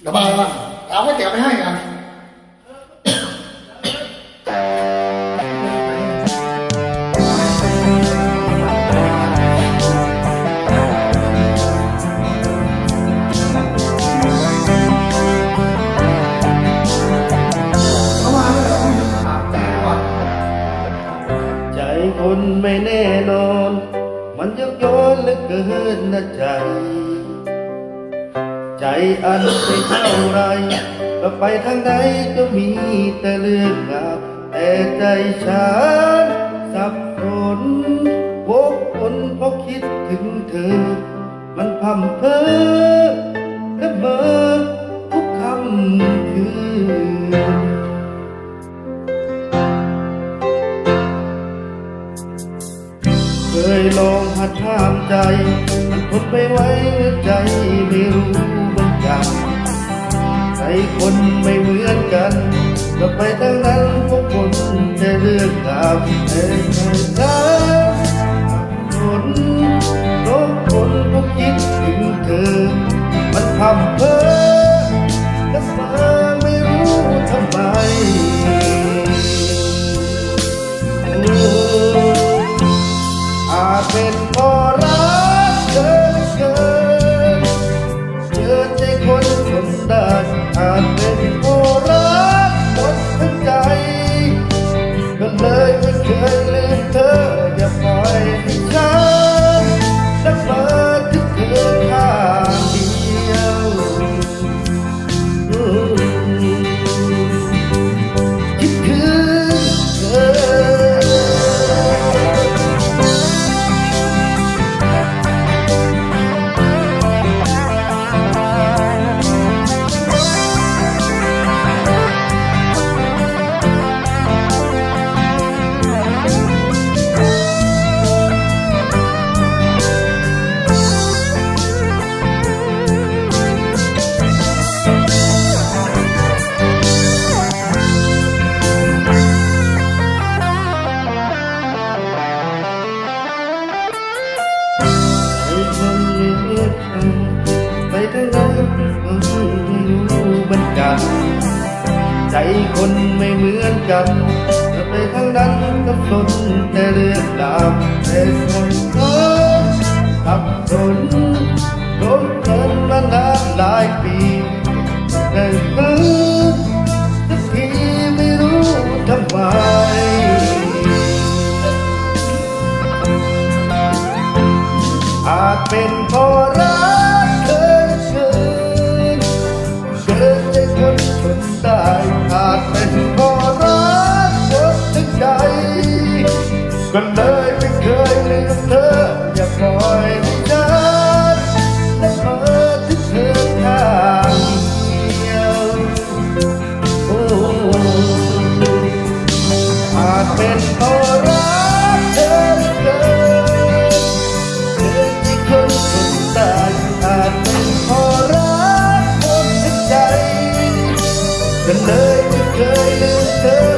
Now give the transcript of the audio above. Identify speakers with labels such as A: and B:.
A: เดี๋ยวมาเอาก๋วยเตี๋ยวไปให้กันเข้ามาเลยแล้วคุยกับถามแต่ก่อน
B: ใจคนไม่แน่นอน มันยกย้อนเหลือเกินนะใจ ใจอันไม่เท่าไรก็ไปทางไหนก็มีแต่เรื่องราวแต่ใจฉันสับสนวกวนเพราะคิดถึงเธอ มันพำเพ้อและเมื่อทุกคำคืนเคยลองหัดห้ามใจ มันทนไม่ไหวใจไม่รู้ อนกันใจคนไม่เหมือน อนกัน ใจคนไม่เหมือนกันจะไปทั้งนั้นก็สนแต่เรื่องราวแต่คนก็สับสนโดนเกินมานานหลายปีแต่เธอสักทีไม่รู้ทำไมอาจเป็นเพราะรัก ลืมเธออย่าปล่อยให้เธอและเปิดีเธอข้ายวโอ้อาจเป็นเพราะรักเธอเกินเธอที่คนสุดอาจเป็นเพราะรักคนที่ใจกันเลยไม่เคยลืมเธอ